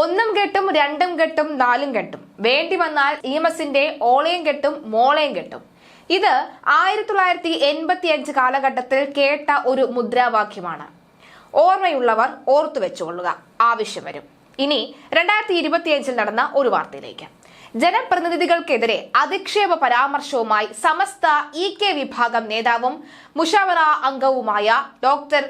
ഒന്നും കെട്ടും രണ്ടും കെട്ടും നാലും കെട്ടും. വേണ്ടി വന്നാൽ എസിന്റെ ഓളയും കെട്ടും മോളയും കെട്ടും. ഇത് ആയിരത്തി തൊള്ളായിരത്തി എൺപത്തി അഞ്ച് കാലഘട്ടത്തിൽ കേട്ട ഒരു മുദ്രാവാക്യമാണ്. ഓർമ്മയുള്ളവർ ഓർത്തു വെച്ചുകൊള്ളുക. ആവശ്യം വരും. ഇനി രണ്ടായിരത്തി ഇരുപത്തിയഞ്ചിൽ നടന്ന ഒരു വാർത്തയിലേക്ക്. ജനപ്രതിനിധികൾക്കെതിരെ അധിക്ഷേപ പരാമർശവുമായി സമസ്ത ഇ കെ വിഭാഗം നേതാവും മുഷാവറ അംഗവുമായ ഡോക്ടർ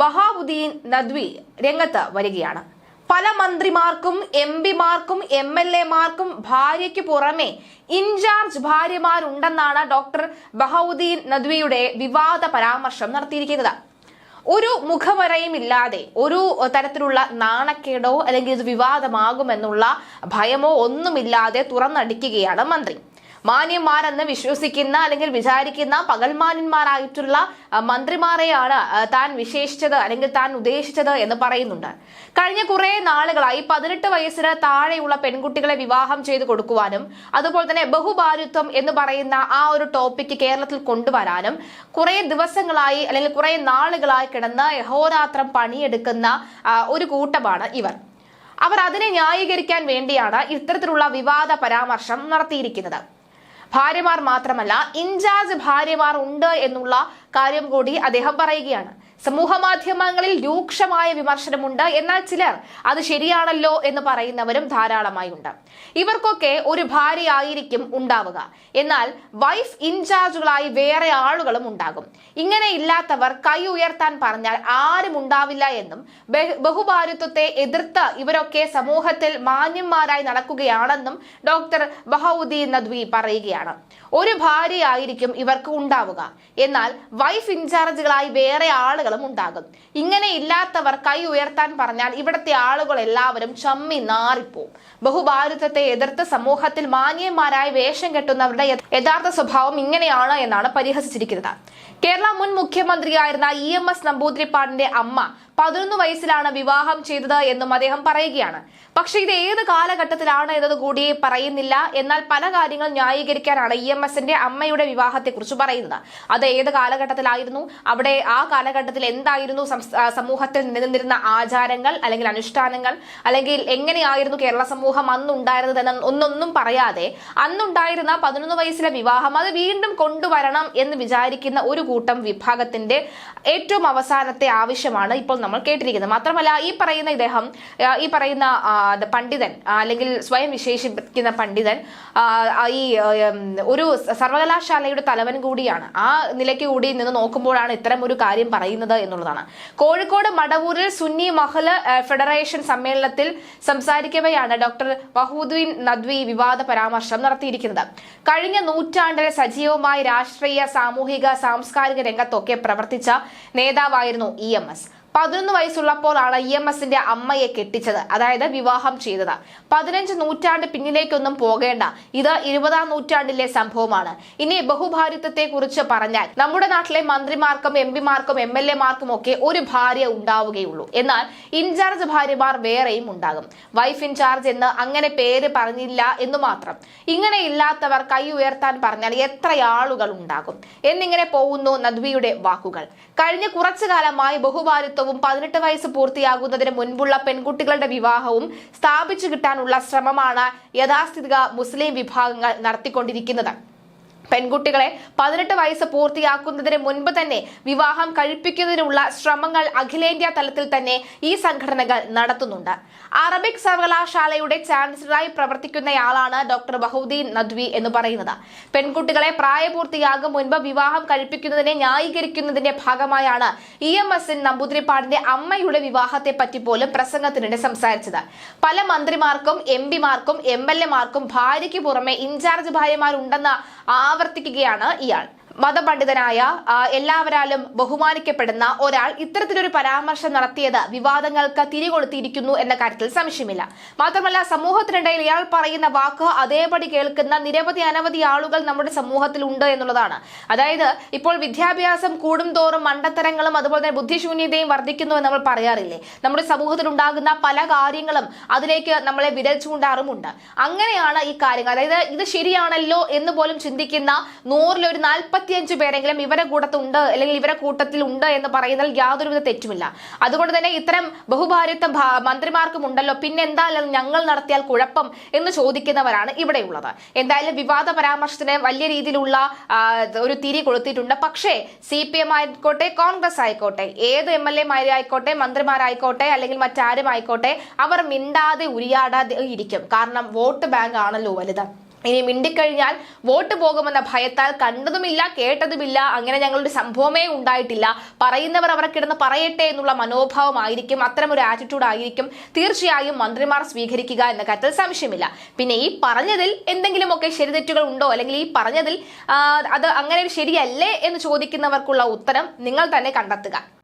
ബഹാബുദ്ദീൻ നദ്വി രംഗത്ത് വരികയാണ്. പല മന്ത്രിമാർക്കും എം പിമാർക്കും എം എൽ എമാർക്കും ഭാര്യയ്ക്ക് പുറമെ ഇൻചാർജ് ഭാര്യമാരുണ്ടെന്നാണ് ഡോക്ടർ ബഹൌദ്ദീൻ നദ്വിയുടെ വിവാദ പരാമർശം നടത്തിയിരിക്കുന്നത്. ഒരു മുഖവരയും ഇല്ലാതെ ഒരു തരത്തിലുള്ള നാണക്കേടോ അല്ലെങ്കിൽ ഇത് വിവാദമാകുമെന്നുള്ള ഭയമോ ഒന്നുമില്ലാതെ തുറന്നടിക്കുകയാണ് മന്ത്രി. മാന്യന്മാരെന്ന് വിശ്വസിക്കുന്ന അല്ലെങ്കിൽ വിചാരിക്കുന്ന പകൽമാന്യന്മാരായിട്ടുള്ള മന്ത്രിമാരെയാണ് താൻ വിശേഷിച്ചത് അല്ലെങ്കിൽ താൻ ഉദ്ദേശിച്ചത് എന്ന് പറയുന്നുണ്ട്. കഴിഞ്ഞ കുറെ നാളുകളായി പതിനെട്ട് വയസ്സിന് താഴെയുള്ള പെൺകുട്ടികളെ വിവാഹം ചെയ്തു കൊടുക്കുവാനും അതുപോലെ തന്നെ ബഹുഭാരിത്വം എന്ന് പറയുന്ന ആ ഒരു ടോപ്പിക്ക് കേരളത്തിൽ കൊണ്ടുവരാനും കുറെ ദിവസങ്ങളായി അല്ലെങ്കിൽ കുറെ നാളുകളായി കിടന്ന് യഹോരാത്രം പണിയെടുക്കുന്ന ഒരു കൂട്ടമാണ് ഇവർ. അവർ അതിനെ ന്യായീകരിക്കാൻ വേണ്ടിയാണ് ഇത്തരത്തിലുള്ള വിവാദ പരാമർശം നടത്തിയിരിക്കുന്നത്. ഭാര്യമാർ മാത്രമല്ല ഇൻചാർജ് ഭാര്യമാർ ഉണ്ട് എന്നുള്ള കാര്യം കൂടി അദ്ദേഹം പറയുകയാണ്. സമൂഹ മാധ്യമങ്ങളിൽ രൂക്ഷമായ വിമർശനമുണ്ട്. എന്നാൽ ചിലർ അത് ശരിയാണല്ലോ എന്ന് പറയുന്നവരും ധാരാളമായി ഉണ്ട് ഇവർക്കൊക്കെ ഒരു ഭാര്യയായിരിക്കും ഉണ്ടാവുക. എന്നാൽ വൈഫ് ഇൻചാർജുകളായി വേറെ ആളുകളും ഉണ്ടാകും. ഇങ്ങനെ ഇല്ലാത്തവർ കൈ ഉയർത്താൻ പറഞ്ഞാൽ ആരും ഉണ്ടാവില്ല എന്നും ബഹുഭാരത്വത്തെ എതിർത്ത് ഇവരൊക്കെ സമൂഹത്തിൽ മാന്യന്മാരായി നടക്കുകയാണെന്നും ഡോക്ടർ ബഹൌദ്ദീൻ നദ്വി പറയുകയാണ്. ഒരു ഭാര്യയായിരിക്കും ഇവർക്ക് ഉണ്ടാവുക. എന്നാൽ വൈഫ് ഇൻചാർജുകളായി വേറെ ആളുകളും ഉണ്ടാകും. ഇങ്ങനെ ഇല്ലാത്തവർ കൈ ഉയർത്താൻ പറഞ്ഞാൽ ഇവിടുത്തെ ആളുകൾ എല്ലാവരും ചമ്മി നാറിപ്പോവും. ബഹുഭാരതത്തെ എതിർത്ത് സമൂഹത്തിൽ മാന്യന്മാരായി വേഷം കെട്ടുന്നവരുടെ യഥാർത്ഥ സ്വഭാവം ഇങ്ങനെയാണ് എന്നാണ് പരിഹസിച്ചിരിക്കുന്നത്. കേരള മുൻ മുഖ്യമന്ത്രിയായിരുന്ന ഇ എം എസ് നമ്പൂതിരിപ്പാടിന്റെ അമ്മ പതിനൊന്ന് വയസ്സിലാണ് വിവാഹം ചെയ്തത് എന്നും അദ്ദേഹം പറയുകയാണ്. പക്ഷേ ഇത് ഏത് കാലഘട്ടത്തിലാണ് എന്നത് കൂടി പറയുന്നില്ല. എന്നാൽ പല കാര്യങ്ങൾ ന്യായീകരിക്കാനാണ് ഇ എം എസിന്റെ അമ്മയുടെ വിവാഹത്തെ കുറിച്ച് പറയുന്നത്. അത് ഏത് കാലഘട്ടത്തിലായിരുന്നു? അവിടെ ആ കാലഘട്ടത്തിൽ എന്തായിരുന്നു സമൂഹത്തിൽ നിലനിന്നിരുന്ന ആചാരങ്ങൾ അല്ലെങ്കിൽ അനുഷ്ഠാനങ്ങൾ? അല്ലെങ്കിൽ എങ്ങനെയായിരുന്നു കേരള സമൂഹം അന്നുണ്ടായിരുന്നത് എന്ന് ഒന്നൊന്നും പറയാതെ അന്നുണ്ടായിരുന്ന പതിനൊന്ന് വയസ്സിലെ വിവാഹം അത് വീണ്ടും കൊണ്ടുവരണം എന്ന് വിചാരിക്കുന്ന ഒരു കൂട്ടം വിഭാഗത്തിന്റെ ഏറ്റവും അവസാനത്തെ ആവശ്യമാണ് ഇപ്പോൾ നമ്മൾ കേട്ടിരിക്കുന്നത്. മാത്രമല്ല ഈ പറയുന്ന ഇദ്ദേഹം ഈ പറയുന്ന പണ്ഡിതൻ അല്ലെങ്കിൽ സ്വയം വിശേഷിപ്പിക്കുന്ന പണ്ഡിതൻ ഈ ഒരു സർവകലാശാലയുടെ തലവൻ കൂടിയാണ്. ആ നിലയ്ക്ക് കൂടി നിന്ന് നോക്കുമ്പോഴാണ് ഇത്തരം ഒരു കാര്യം പറയുന്നത് എന്നുള്ളതാണ്. കോഴിക്കോട് മടവൂരിൽ സുന്നി മഹൽ ഫെഡറേഷൻ സമ്മേളനത്തിൽ സംസാരിക്കവെയാണ് ഡോക്ടർ വഹൂദ്ദീൻ നദ്വി വിവാദ പരാമർശം നടത്തിയിരിക്കുന്നത്. കഴിഞ്ഞ നൂറ്റാണ്ടിലെ സജീവമായ രാഷ്ട്രീയ സാമൂഹിക സാംസ്കാരിക രംഗത്തൊക്കെ പ്രവർത്തിച്ച നേതാവായിരുന്നു ഇ എം എസ്. പതിനൊന്ന് വയസ്സുള്ളപ്പോഴാണ് ഇ എം എസിന്റെ അമ്മയെ കെട്ടിച്ചത്. അതായത് വിവാഹം ചെയ്തത്. പതിനഞ്ച് നൂറ്റാണ്ട് പിന്നിലേക്കൊന്നും പോകേണ്ട. ഇത് ഇരുപതാം നൂറ്റാണ്ടിലെ സംഭവമാണ്. ഇനി ബഹുഭാര്യത്വത്തെ കുറിച്ച് പറഞ്ഞാൽ നമ്മുടെ നാട്ടിലെ മന്ത്രിമാർക്കും എം പിമാർക്കും എം എൽ എമാർക്കും ഒക്കെ ഒരു ഭാര്യ ഉണ്ടാവുകയുള്ളൂ. എന്നാൽ ഇൻചാർജ് ഭാര്യമാർ വേറെയും ഉണ്ടാകും. വൈഫ് ഇൻചാർജ് എന്ന് അങ്ങനെ പേര് പറഞ്ഞില്ല എന്ന് മാത്രം. ഇങ്ങനെ ഇല്ലാത്തവർ കൈ ഉയർത്താൻ പറഞ്ഞാൽ എത്ര ആളുകൾ ഉണ്ടാകും. എന്നിങ്ങനെ പോകുന്നു നദ്വിയുടെ വാക്കുകൾ. കഴിഞ്ഞ കുറച്ചു കാലമായി ബഹുഭാര്യത്വവും പതിനെട്ട് വയസ്സ് പൂർത്തിയാകുന്നതിന് മുൻപുള്ള പെൺകുട്ടികളുടെ വിവാഹവും സ്ഥാപിച്ചു കിട്ടാനുള്ള ശ്രമമാണ് യഥാസ്ഥിതിക മുസ്ലിം വിഭാഗങ്ങൾ നടത്തിക്കൊണ്ടിരിക്കുന്നത്. പെൺകുട്ടികളെ പതിനെട്ട് വയസ്സ് പൂർത്തിയാക്കുന്നതിന് മുൻപ് തന്നെ വിവാഹം കഴിപ്പിക്കുന്നതിനുള്ള ശ്രമങ്ങൾ അഖിലേന്ത്യാ തലത്തിൽ തന്നെ ഈ സംഘടനകൾ നടത്തുന്നുണ്ട്. അറബിക് സർവകലാശാലയുടെ ചാൻസലറായി പ്രവർത്തിക്കുന്നയാളാണ് ഡോക്ടർ ബഹുദ്ദീൻ നദ്വി എന്ന് പറയുന്നത്. പെൺകുട്ടികളെ പ്രായപൂർത്തിയാകും മുൻപ് വിവാഹം കഴിപ്പിക്കുന്നതിനെ ന്യായീകരിക്കുന്നതിന്റെ ഭാഗമായാണ് ഇ എം എസ് എൻ നമ്പൂതിരിപ്പാടിന്റെ അമ്മയുടെ വിവാഹത്തെ പറ്റി പോലും പ്രസംഗത്തിനിടെ സംസാരിച്ചത്. പല മന്ത്രിമാർക്കും എം പിമാർക്കും എം എൽ എമാർക്കും ഭാര്യയ്ക്ക് പുറമെ ഇൻചാർജ് ഭാര്യമാരുണ്ടെന്ന് ആവർത്തിക്കുകയാണ് ഇയാൾ. മതപണ്ഡിതനായ എല്ലാവരാലും ബഹുമാനിക്കപ്പെടുന്ന ഒരാൾ ഇത്തരത്തിലൊരു പരാമർശം നടത്തിയത് വിവാദങ്ങൾക്ക് തിരികൊളുത്തിയിരിക്കുന്നു എന്ന കാര്യത്തിൽ സംശയമില്ല. മാത്രമല്ല സമൂഹത്തിനിടയിൽ ഇയാൾ പറയുന്ന വാക്ക് അതേപടി കേൾക്കുന്ന നിരവധി അനവധി ആളുകൾ നമ്മുടെ സമൂഹത്തിൽ ഉണ്ട് എന്നുള്ളതാണ്. അതായത് ഇപ്പോൾ വിദ്യാഭ്യാസം കൂടുംതോറും മണ്ടത്തരങ്ങളും അതുപോലെ തന്നെ ബുദ്ധിശൂന്യതയും വർദ്ധിക്കുന്നു എന്ന് നമ്മൾ പറയാറില്ലേ? നമ്മുടെ സമൂഹത്തിൽ ഉണ്ടാകുന്ന പല കാര്യങ്ങളും അതിലേക്ക് നമ്മളെ വിരൽ ചൂണ്ടാറുമുണ്ട്. അങ്ങനെയാണ് ഈ കാര്യങ്ങൾ. അതായത് ഇത് ശരിയാണല്ലോ എന്ന് പോലും ചിന്തിക്കുന്ന നൂറിലൊരു നാൽപ്പത്തി എൺപത്തിയഞ്ച് പേരെങ്കിലും ഇവരെ കൂട്ടത്തുണ്ട് അല്ലെങ്കിൽ ഇവരെ കൂട്ടത്തിൽ ഉണ്ട് എന്ന് പറയുന്നതിൽ യാതൊരുവിധ തെറ്റുമില്ല. അതുകൊണ്ട് തന്നെ ഇത്തരം ബഹുഭാര്യത്വം മന്ത്രിമാർക്കും ഉണ്ടല്ലോ. പിന്നെ എന്തായാലും ഞങ്ങൾ നടത്തിയാൽ കുഴപ്പം എന്ന് ചോദിക്കുന്നവരാണ് ഇവിടെയുള്ളത് എന്തായാലും വിവാദ പരാമർശത്തിന് വലിയ രീതിയിലുള്ള ഒരു തിരി കൊളുത്തിയിട്ടുണ്ട്. പക്ഷേ സി പി എം ആയിക്കോട്ടെ കോൺഗ്രസ് ആയിക്കോട്ടെ ഏത് എം എൽ എമാരായിക്കോട്ടെ മന്ത്രിമാരായിക്കോട്ടെ അല്ലെങ്കിൽ മറ്റാരും ആയിക്കോട്ടെ അവർ മിണ്ടാതെ ഉരിയാടാതെ ഇരിക്കും. കാരണം വോട്ട് ബാങ്ക് ആണല്ലോ വലുത്. ഇനി മിണ്ടിക്കഴിഞ്ഞാൽ വോട്ട് പോകുമെന്ന ഭയത്താൽ കണ്ടതുമില്ല കേട്ടതുമില്ല അങ്ങനെ ഞങ്ങളുടെ സംഭവമേ ഉണ്ടായിട്ടില്ല. പറയുന്നവർ അവരെ കിടന്ന് പറയട്ടെ എന്നുള്ള മനോഭാവമായിരിക്കും ഒരു ആറ്റിറ്റ്യൂഡ് ആയിരിക്കും. തീർച്ചയായും മന്ത്രിമാർ സ്വീകരിക്കുക എന്ന കാര്യത്തിൽ സംശയമില്ല. പിന്നെ ഈ പറഞ്ഞതിൽ എന്തെങ്കിലുമൊക്കെ ശരിതെറ്റുകൾ ഉണ്ടോ? അല്ലെങ്കിൽ ഈ പറഞ്ഞതിൽ അത് അങ്ങനെ ശരിയല്ലേ എന്ന് ചോദിക്കുന്നവർക്കുള്ള ഉത്തരം നിങ്ങൾ തന്നെ കണ്ടെത്തുക.